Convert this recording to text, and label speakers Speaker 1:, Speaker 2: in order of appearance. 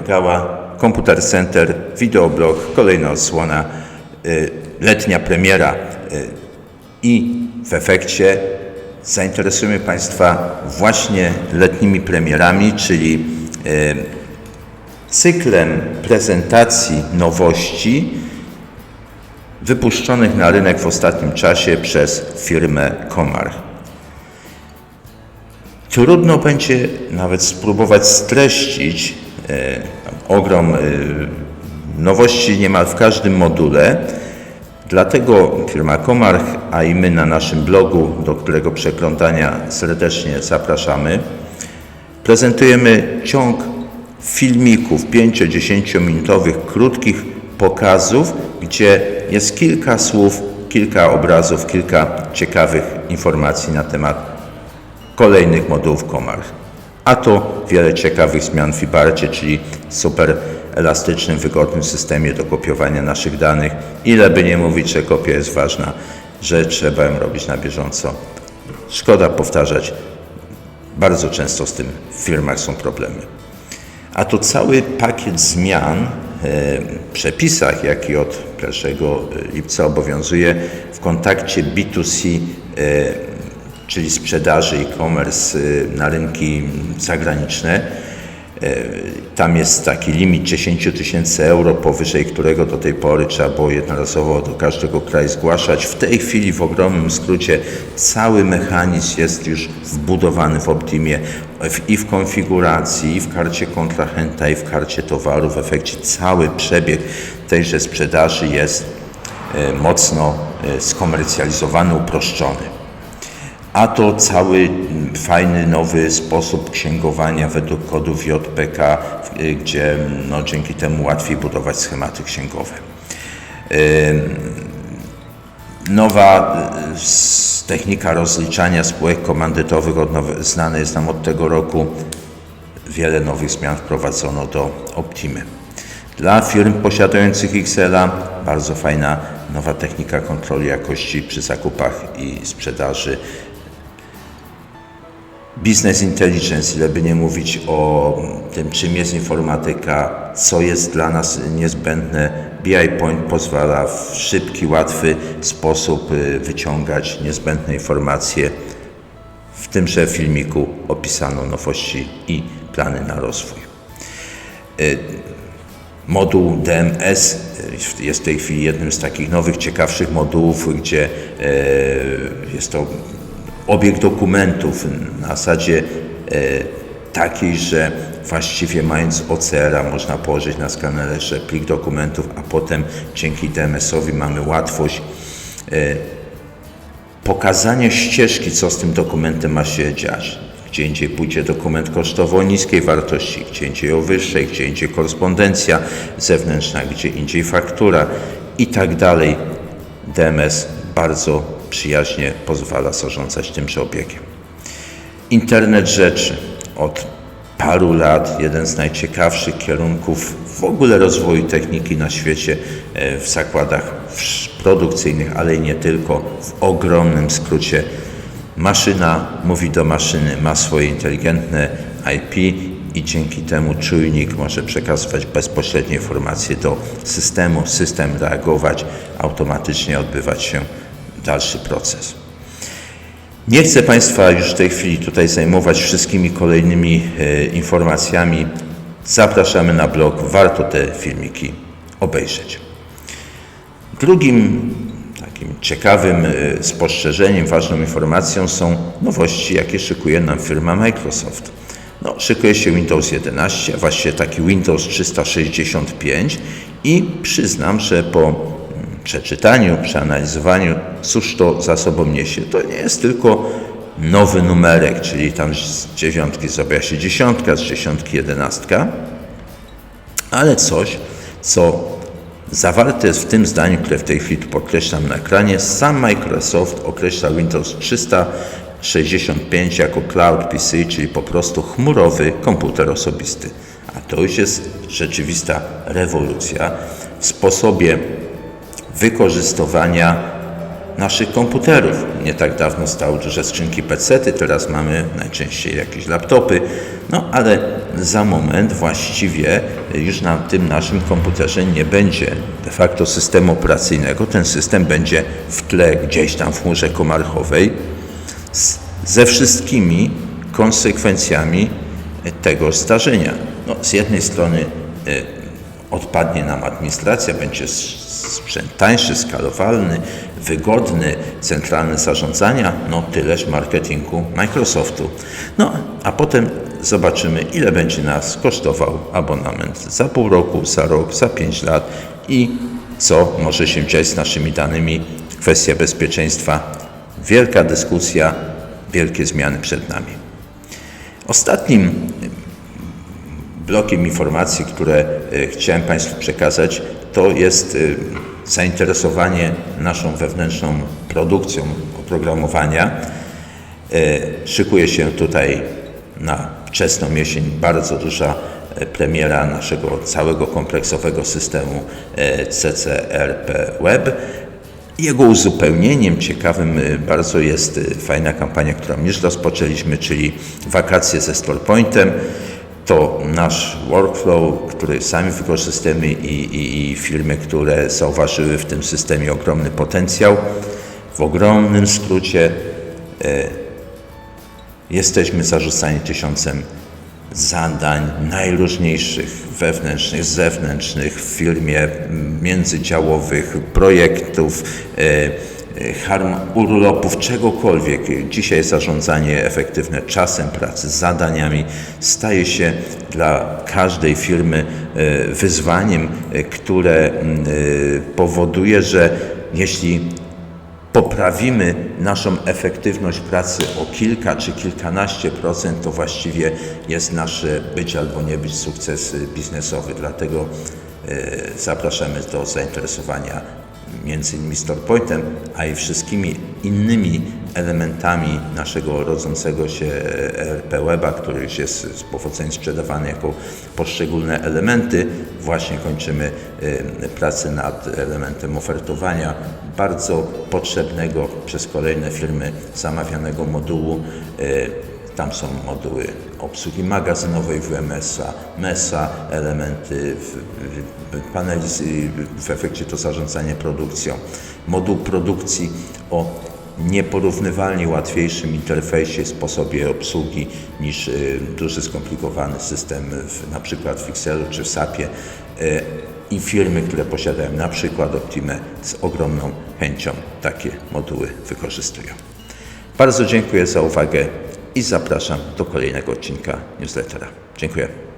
Speaker 1: Domagała, Komputer Center, wideoblog, kolejna odsłona, y, letnia premiera y, i w efekcie zainteresujemy Państwa właśnie letnimi premierami, czyli y, cyklem prezentacji nowości wypuszczonych na rynek w ostatnim czasie przez firmę Komar. Trudno będzie nawet spróbować streścić ogrom e, nowości niemal w każdym module. Dlatego firma Komarch, a i my na naszym blogu, do którego przeglądania serdecznie zapraszamy, prezentujemy ciąg filmików 5-10 minutowych, krótkich pokazów, gdzie jest kilka słów, kilka obrazów, kilka ciekawych informacji na temat kolejnych modułów Komar. A to wiele ciekawych zmian w Fibarcie, czyli super elastycznym, wygodnym systemie do kopiowania naszych danych. Ile by nie mówić, że kopia jest ważna, że trzeba ją robić na bieżąco. Szkoda powtarzać, bardzo często z tym w firmach są problemy. A to cały pakiet zmian e, w przepisach, jaki od 1 lipca obowiązuje w kontakcie B2C e, czyli sprzedaży e-commerce y, na rynki zagraniczne. E, tam jest taki limit 10 tysięcy euro, powyżej którego do tej pory trzeba było jednorazowo do każdego kraju zgłaszać. W tej chwili w ogromnym skrócie cały mechanizm jest już wbudowany w Optimie i w konfiguracji, i w karcie kontrahenta, i w karcie towaru. W efekcie cały przebieg tejże sprzedaży jest e, mocno e, skomercjalizowany, uproszczony a to cały fajny, nowy sposób księgowania według kodów JPK, y, gdzie no, dzięki temu łatwiej budować schematy księgowe. Nowa y, technika rozliczania spółek komandytowych znana jest nam od tego roku. Wiele nowych zmian wprowadzono do Optimy. Dla firm posiadających XL-a bardzo fajna nowa technika kontroli jakości przy zakupach i sprzedaży Business intelligence, ile by nie mówić o tym, czym jest informatyka, co jest dla nas niezbędne. BI Point pozwala w szybki, łatwy sposób y, wyciągać niezbędne informacje. W tymże filmiku opisano nowości i plany na rozwój. Y, moduł DMS y, jest w tej chwili jednym z takich nowych, ciekawszych modułów, gdzie jest to obieg dokumentów na zasadzie e, takiej, że właściwie mając OCR-a można położyć na skanerze plik dokumentów, a potem dzięki DMS-owi mamy łatwość e, pokazania ścieżki, co z tym dokumentem ma się dziać. Gdzie indziej pójdzie dokument kosztowo o niskiej wartości, gdzie indziej o wyższej, gdzie indziej korespondencja zewnętrzna, gdzie indziej faktura i tak dalej. DMS bardzo przyjaźnie pozwala zarządzać tymże obiegiem. Internet rzeczy od paru lat jeden z najciekawszych kierunków w ogóle rozwoju techniki na świecie e, w zakładach produkcyjnych, ale i nie tylko. W ogromnym skrócie maszyna mówi do maszyny, ma swoje inteligentne IP i dzięki temu czujnik może przekazywać bezpośrednie informacje do systemu, system reagować, automatycznie odbywać się dalszy proces. Nie chcę Państwa już w tej chwili tutaj zajmować wszystkimi kolejnymi e, informacjami. Zapraszamy na blog, warto te filmiki obejrzeć. Drugim takim ciekawym e, spostrzeżeniem, ważną informacją są nowości, jakie szykuje nam firma Microsoft. No, szykuje się Windows 11, a właściwie taki Windows 365 i przyznam, że po przeczytaniu, przeanalizowaniu, cóż to za sobą niesie. To nie jest tylko nowy numerek, czyli tam z dziewiątki zrobiła się dziesiątka, z dziesiątki jedenastka, ale coś, co zawarte jest w tym zdaniu, które w tej chwili podkreślam na ekranie. Sam Microsoft określa Windows 365 jako Cloud PC, czyli po prostu chmurowy komputer osobisty. A to już jest rzeczywista rewolucja w sposobie wykorzystywania naszych komputerów. Nie tak dawno stały duże skrzynki PC-ty, teraz mamy najczęściej jakieś laptopy, no ale za moment właściwie już na tym naszym komputerze nie będzie de facto systemu operacyjnego. Ten system będzie w tle gdzieś tam w chmurze komarchowej z, ze wszystkimi konsekwencjami tego zdarzenia. No, z jednej strony y, odpadnie nam administracja, będzie sprzęt tańszy, skalowalny, wygodny, centralne zarządzania, no tyleż marketingu Microsoftu. No, a potem zobaczymy, ile będzie nas kosztował abonament za pół roku, za rok, za pięć lat i co może się dziać z naszymi danymi, kwestia bezpieczeństwa. Wielka dyskusja, wielkie zmiany przed nami. Ostatnim blokiem informacji, które e, chciałem Państwu przekazać, to jest e, zainteresowanie naszą wewnętrzną produkcją oprogramowania. E, Szykuje się tutaj na wczesną jesień bardzo duża premiera naszego całego kompleksowego systemu CCRP Web. Jego uzupełnieniem ciekawym bardzo jest fajna kampania, którą już rozpoczęliśmy, czyli wakacje ze StorePointem. To nasz workflow, który sami wykorzystamy i, i, i firmy, które zauważyły w tym systemie ogromny potencjał. W ogromnym skrócie Jesteśmy zarzucani tysiącem zadań najróżniejszych, wewnętrznych, zewnętrznych, w firmie międzydziałowych, projektów, e, harm urlopów, czegokolwiek. Dzisiaj zarządzanie efektywne czasem pracy, zadaniami staje się dla każdej firmy e, wyzwaniem, e, które m, e, powoduje, że jeśli poprawimy naszą efektywność pracy o kilka czy kilkanaście procent, to właściwie jest nasze być albo nie być sukces biznesowy. Dlatego e, zapraszamy do zainteresowania między innymi StorePointem, a i wszystkimi innymi elementami naszego rodzącego się RP Weba, który jest z powodzeniem sprzedawany jako poszczególne elementy. Właśnie kończymy e, pracę nad elementem ofertowania, bardzo potrzebnego przez kolejne firmy zamawianego modułu. Tam są moduły obsługi magazynowej WMS-a, MES-a, elementy w, w, paneli w efekcie to zarządzanie produkcją, moduł produkcji o nieporównywalnie łatwiejszym interfejsie, sposobie obsługi niż y, duży skomplikowany system w, na przykład w Excelu czy w SAP-ie y, i firmy, które posiadają na przykład Optimę z ogromną chęcią takie moduły wykorzystują. Bardzo dziękuję za uwagę i zapraszam do kolejnego odcinka newslettera. Dziękuję.